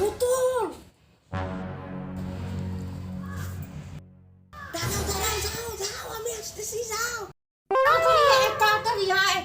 পুতুল! আমি আসতেছি যাও। তাড়াতাড়ি আয়, তাড়াতাড়ি আয়।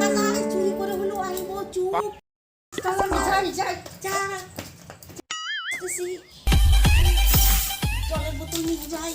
থাকা চুরি নিয়ে যাই।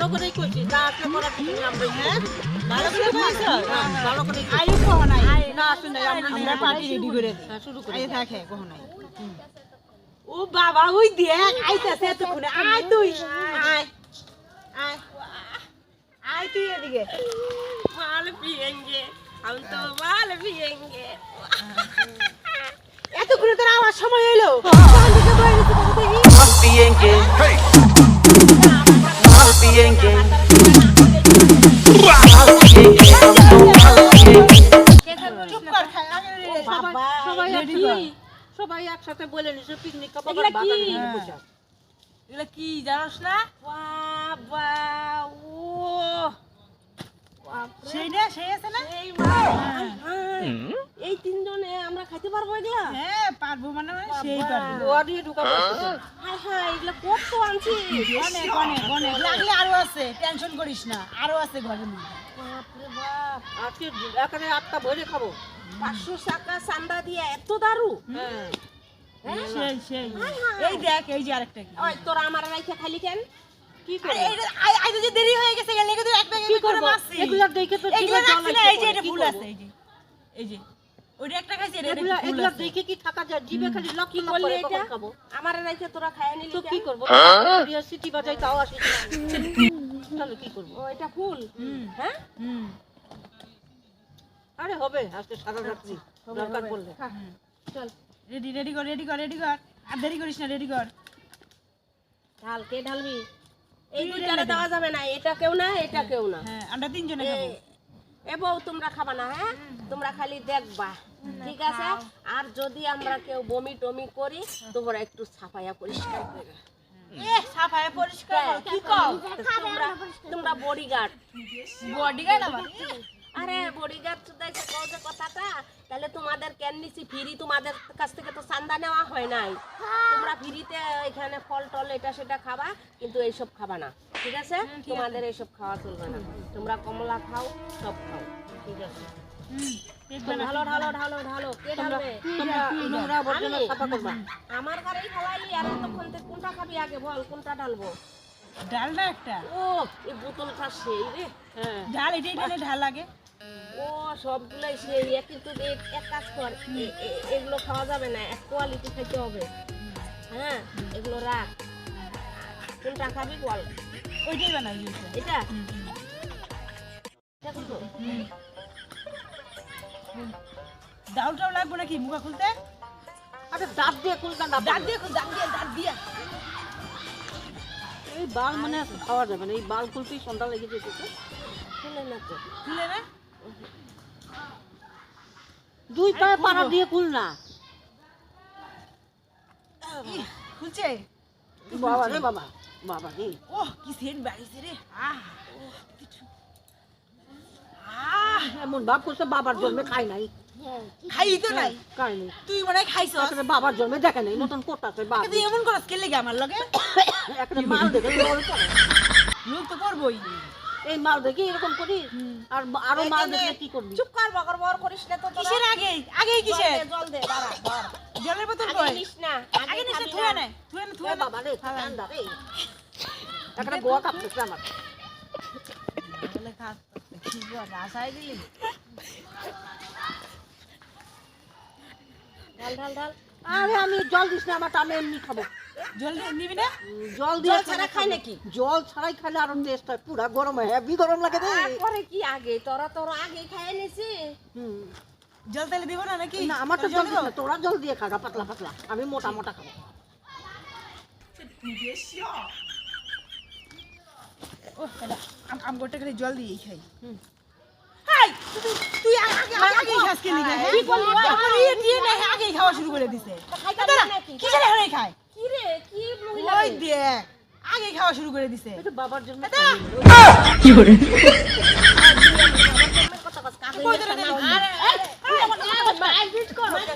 ভালো করেই করছি যা আছে করার কিছু নেই আমরা হ্যাঁ? ভালো করে আচ্ছা, করছি আচ্ছা। ভালো করে আয়ু কহ নাই। না আসুন নাই আমরা পার্টি রেডি করে শুরু করে। হ্যাঁ, আয় হ্যাঁ, হ্যাঁ, থাকে কহ নাই। ও বাবা ওই দেখ আইতাছে এতক্ষণে। আয় তুই। আয়। আয়। আয় তুই এদিকে। ভালো পিয়েঙ্গে আমি তো ভালো পিয়েঙ্গে এতক্ষণে তোর আওয়াজ সময় এলো পিয়েঙ্গে একসাথে বলে পিকনিক খাব কি? জানোস না বাবা সেই না সেই আছে না এই তিনজনে আমরা খাইতে পারব এগুলা? হ্যাঁ পারব মানে সেই পারব। ও দিয়ে ঢুকাবো হাই হাই এগুলা কত আনছি। অনেক অনেক অনেক। লাগলে আরও আছে টেনশন করিস না আরও আছে ঘরের মধ্যে। বাপরে বাপ। আজকে এখানে আটটা ভরে খাব। পাঁচশো টাকা চান্দা দিয়ে এত দারু? হ্যাঁ। হ্যাঁ? সেই সেই। হায় হায়। এই দেখ এই যে আরেকটা কি? ওই তোরা আমার রাইখে খালি কেন? কি করে? আই- যে দেরি হয়ে গেছে গেলে কিন্তু এক ব্যাগে করে মারছি। এগুলা দেখে তো এগুলা জিভে জল রাখছি না, আসতে এই যে এটা কি আছে এই যে এই যে। ওইটা একটা খাইছি এগুলা এগুলা দেখে কি থাকা যায়? জিভে খালি লক কি করলি এটা? আমার রাইখে তোরা খায় নিলি তো কি করব? সিটি বাজাই তাও আসি তাহলে কি করব? ও এটা ফুল? হ্যাঁ? আরে হবে আজকে সারা রাত্রি দরকার পড়লে। চল। রেডি রেডি কর রেডি কর রেডি কর। আর দেরি করিস না রেডি কর। ঢাল কে ঢালবি? এই দেওয়া যাবে না এটা কেউ না এটা কেউ না। হ্যাঁ আমরা তিনজনে খাব। এ- এ তোমরা খাবা না হ্যাঁ? তোমরা খালি দেখবা ঠিক আছে? আর যদি আমরা কেউ বমি টমি করি তোমরা একটু ছাপাইয়া পরিষ্কার করে। তোমরা তোমরা বডিগার্ড বডিগার্ড আবার? আরে বডিগার্ড দেখে কও যে কথাটা তাহলে তোমাদের কেন নিছি? ফ্রি তোমাদের কাছ থেকে তো চান্দা নেওয়া হয় নাই। তোমরা ফ্রিতে এখানে ফল টল এটা সেটা খাবা কিন্তু এইসব খাবা না ঠিক আছে? তোমাদের এইসব খাওয়া চলবে না। তোমরা কমলা খাও সব খাও ঠিক আছে? হুম ঢালো ঢালো ঢালো ঢালো কে ঢালবে? নোংরা আবর্জনা সাফা করবা। আমার গাড়ি খাওয়াইলি আর এতক্ষণ কোনটা খাবি আগে বল কোনটা ঢালবো? ডালটা একটা? ও এই বোতলটা সেই রে। হ্যাঁ। ঢাল এটাই ঢালে ঢাল লাগে ও সবগুলাই সেই এক কিন্তু এক কাজ কর। এগুলো খাওয়া যাবে না এক কোয়ালিটি খাইতে হবে। হ্যাঁ এগুলো রাখ। কোনটা খাবি বল। ওইটাই বানাই এটা? হুম, হুম, এটা কোনটা? হুম। ডাউলটাও লাগবে নাকি মুখা খুলতে? আরে দাঁত দিয়ে খুলতা না দাঁত দিয়ে দাঁত দিয়ে দাঁত দিয়ে। এই বাল মানে খাওয়া যাবে না এই বাল খুলতেই সন্ধ্যা লেগে যেতে খুলে না তো। খুলে না? দুই পায়ে পাড়া দিয়ে খুল না। খুলছে। বাবা রে বাবা বাবা রে। ওহ কি সেন্ট বাড়িছে রে। এমন বাপ করছে বাবার জন্মে খাই নাই। খাই তো নাই। খাই নাই। তুই মনে হয় আসলে বাবার জন্মে দেখে নাই নতুন কোটাছে বাপ তুই এমন করস কে লেগে আমার লগে? একটা মাল দেখে লোক তো করবই। এই মাল দেখে এরকম করি আর আরও মাল দেখলে কি করবি? চুপ কর বকর বকর করিস না তো কিসের আগে? আগে কিসের? জল দে দাঁড়া দাঁড়া। জলের বোতল কই? নিস না আগে নিচে থুয়ে নে থুয়ে নে। থুয়ে বাবা রে ঠান্ডা রে। একটা গোয়া কাঁপতেছে আমার? বলে খা কি রাসাই দিলি। ঢাল ঢাল ঢাল। আরে আমি জল দিস না আমার আমি এমনি খাব। জল নিবি না জল দিয়ে ছাড়া খায় নাকি জল ছাড়াই খেলে আরও টেস্ট হয় পুরা গরম হয় হেভি গরম লাগে রে করে কি আগে তোরা তোরা আগে খাই নিছি হুম। জল তাহলে দিব না নাকি না আমার তো জল না, তোরা জল দিয়ে খাগা পাতলা পাতলা আমি মোটা মোটা খাব ও আম- আম গোটা খালি জল খাই তুই আগে আগে খাস হ্যাঁ কি করলি ইয়ে দিয়ে আগে খাওয়া শুরু করে দিছে এখন খায় কি রে কি মহিলা ওই দেখ আগে খাওয়া শুরু করে দিছে। এটা বাবার জন্য মারপিট কর। হয়ে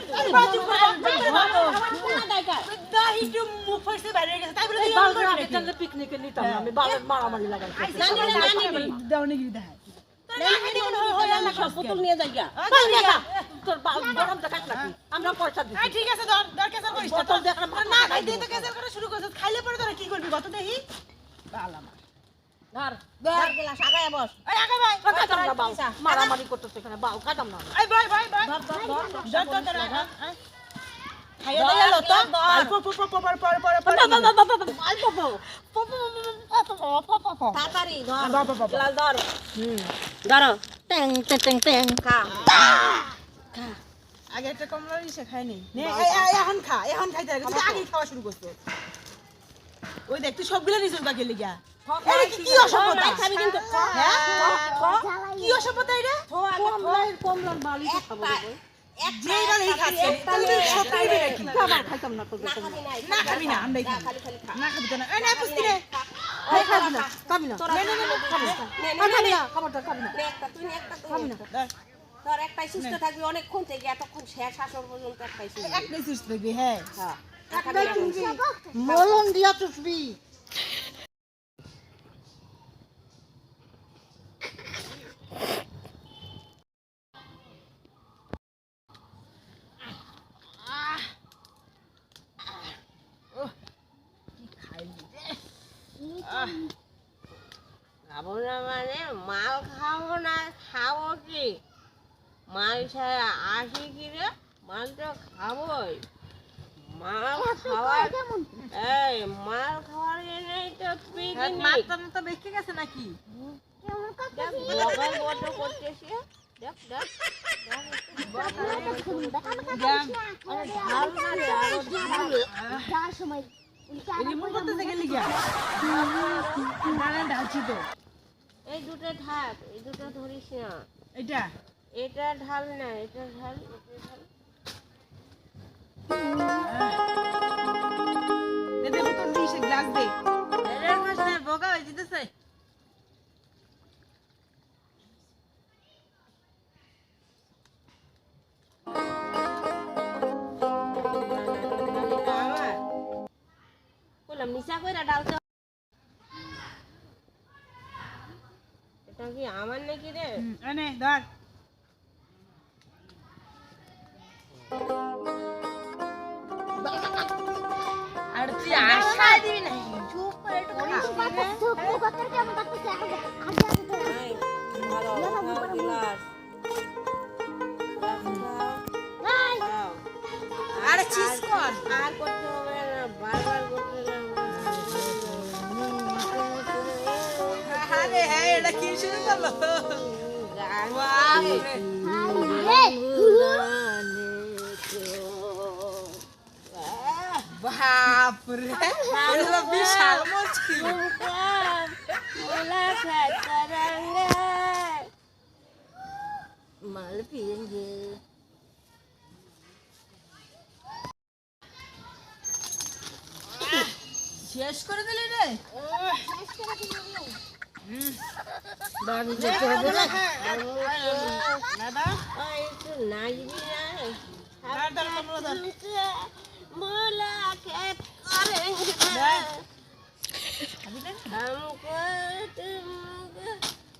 পিকনিকে নিতাম আমি বালের মারামারি লাগাই পুতুল নিয়ে যাই তোর বাল গরম দেখাস নাকি আমরা পয়সা দিচ্ছি ঠিক আছে ধর ধর কেসার করিস বোতল দেখ না, খাই দিয়ে তো কেসার করা শুরু করছিস খাইলে পরে তোরা কি করবি কত দেখি বাল আমার ধর ধর গেলাস আগায় বস এই আগে ভাই খাইতাম না বাল মারামারি করতেছে এখানে বাল খাইতাম না এই ভাই ভাই ভাই ধর। খাইয়া তো। অল্প তাড়াতাড়ি ধর। ধর ট্যাং ট্যাং ট্যাং ট্যাং খা। আগে একটা কমলা ইসে খাই নি। নে এই, এই, এখন খা এখন খাইতে আগে খাওয়া শুরু করছিস ওই দেখ তুই সবগুলো নিছিস বাকি লিগা। কি কি অসভ্যতা। খাবি কিন্তু হ্যাঁ? কি অসভ্যতা এটা? থো কমলার বালই খাব না। খাবি না খাবি না খাবি খালি খালি খা না। খাবি তো না। খাবি না খাবি না। খাবি না। খাবারটা খাবি না। তুই একটা খাবি না। ধর, একটাই সুস্থ থাকবি অনেকক্ষণ থেকে এতক্ষণ শেষ আসর পর্যন্ত একটাই সুস্থ। একটাই সুস্থ থাকবি হ্যাঁ। হ্যাঁ। আর খাবি না কোনো। মলম দিয়া চুষবি খাব না মানে মাল খাব না খাব কি মাল ছাড়া আসি কি রে মাল খাওয়ার এই মাল খাওয়ার তো পিকনিক। তো বেঁকে গেছে নাকি? করতেছে। দেখ দেখ এই দুটো থাক এই দুটো ধরিস না। এটা? এটা ঢাল না এটা ঢাল এটা ঢাল। দে দে বোতল দিস গ্লাস দে বললাম নিচা কইরা ডালতে এটা কি আমার নাকি রে হুম, এনে ধর দিবি না চুপ করে একটু খা। এই, ধরো, খাও গিলাস। খাও। আরে চিজ কর আর করতে হবে না বারবার করতে আরে হ্যাঁ এটা কি শুরু করল বাপরে বিশাল মছকি মাল শেষ করে দিলি রে বাড়ি যেতে না নাই দাদা नाचबी नहीं দাঁড় দাঁড় কমলা দাঁড় तुमसे मुलाकात करेंगे हमको तुमको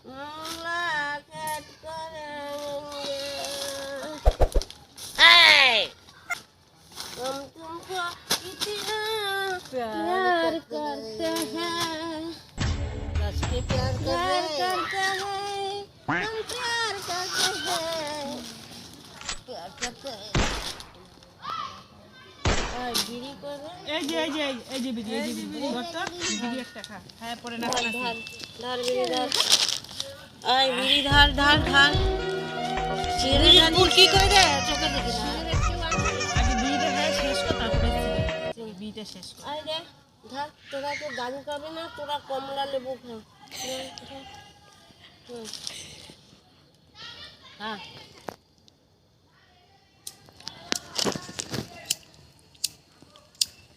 मुलाकात करेंगे हम तुमको इतना प्यार करते हैं कस के प्यार कर प्यार रहे करते हैं हम प्यार करते हैं प्यार करते हैं বিড়ি করবে এই যে এই যে এই- এই যে বিড়ি এই যে বিড়ি ধর বিড়ি একটা খা। হ্যাঁ পরে না ধর ধর ধর বিড়ি ধর আয় বিড়ি ধর ধর ধর ছেড়ে কি করে রে চোখে দেখি না। আগে বিড়িটা খাই শেষ কর তারপরে এই বিড়িটা শেষ কর। আয় রে ধর তোরা তো দারু খাবি না তোরা কমলা লেবু খা। হ্যাঁ।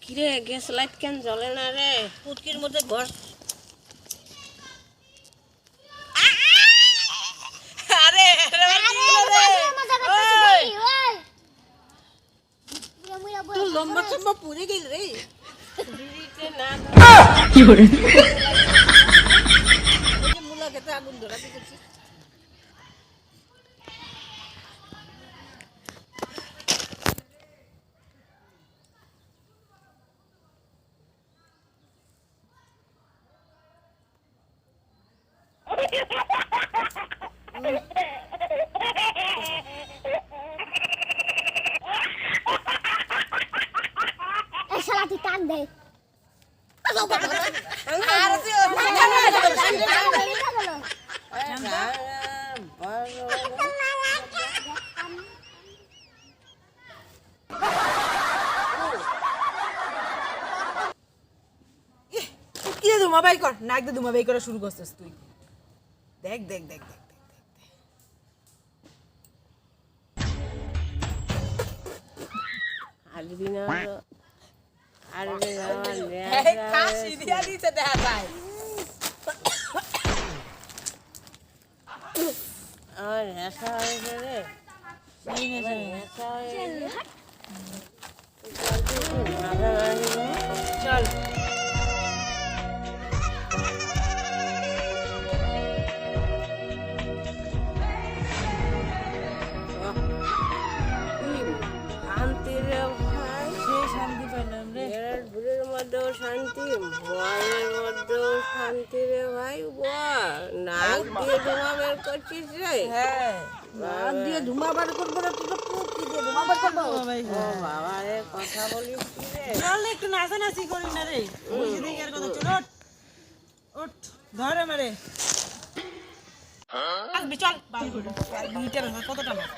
কিরে গ্যাস লাইট কেন জ্বলে না রে? পুটকির মধ্যে ঘর। আরে লম্বা চম্বা পুড়ে গেল রে। না ওই যে মুলা খেতে আগুন ধরা দিতেছি এই শালা তুই টান দে। কর? নাক দিয়ে ধুমা বাই করা শুরু করছিস তুই। দেখ দেখ দেখ দেখ। হালবি না হালবি না কাশি দিয়া দিছে দেখা যায়। আমার হয়েছে রে। না। চল। করছিস রে? হ্যাঁ। নাক দিয়ে ধুমা বার করব না তুই তো পুটকি দিয়ে ধুমা বার করব। ধুমা বাই ও বাবা রে কথা বলিস কি রে? চল একটু নাচানাচি করি না রে। বসে দেখি আর কথা চল ওঠ। ওঠ ধরে মারে আসবি চল বাল করে। আর বিটার কতটা মার?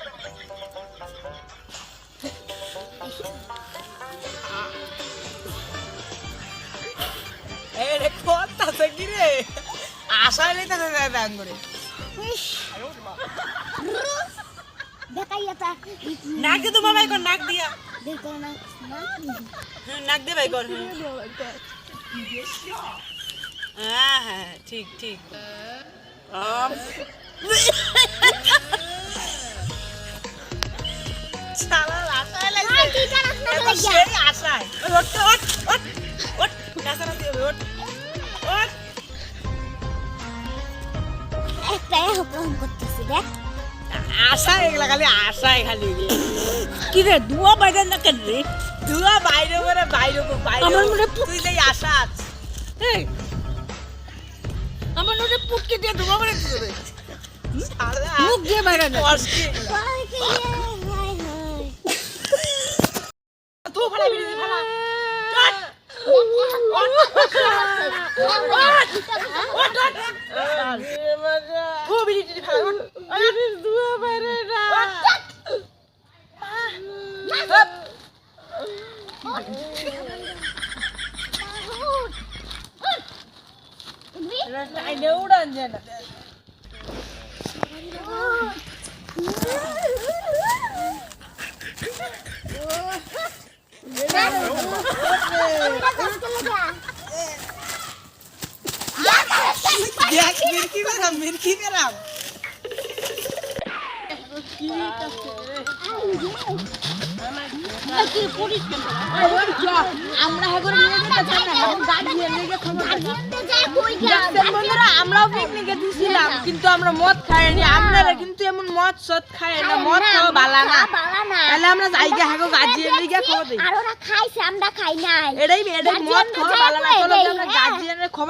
এই রে কথা তো কি রে? আশা লেতে ব্যাং করে। দেখাই এটা নাক দিয়ে তোমার ভাই কর নাক দিয়া। হ্যাঁ, নাক দিয়ে ভাই কর হ্যাঁ। হ্যাঁ হ্যাঁ ঠিক ঠিক। আশায়। আশায়। একটা অপহরণ করতেছে দেখ আশায় এগুলা খালি আশায় খালি। কি রে ধুয়া বাইরে না কেন রে তুইও বাইরে করে বাইরে করে, বাইরে আমার মনে করে। তুই যেই আশা আছে এই, আমার মনে পুটকি দিয়ে বার করবে শালা, মুখ দিয়ে বাইরে না কষ্ট এগুলা। ওই কি রে হাই হাই তুই ফালা বিড়ি ফালা খুব বিড়ি টিড়ি ফালা ওঠ। ধোঁয়া বেরে না টাইনে উড়ান যায় না দেখ মিরকি বেরাম মিরকি বেরাম আমরা এখন নিয়ে যেতে চাই না এখন গাড়ি নিয়ে লেগে খবর যাই বন্ধুরা আমরাও পিকনিকে দিছিলাম কিন্তু আমরা মদ খাইনি। আপনারা কিন্তু এমন মদ সদ খায় না মদ খাওয়া বালা না। তাহলে আমরা যাইগে হাগো গাজিয়ে লিগে খাওয়া দিই। আর ওরা খাইছে আমরা খাই নাই। এটাই এটাই মদ খাওয়া বালা না চলো আমরা হ্যাঁ। খবর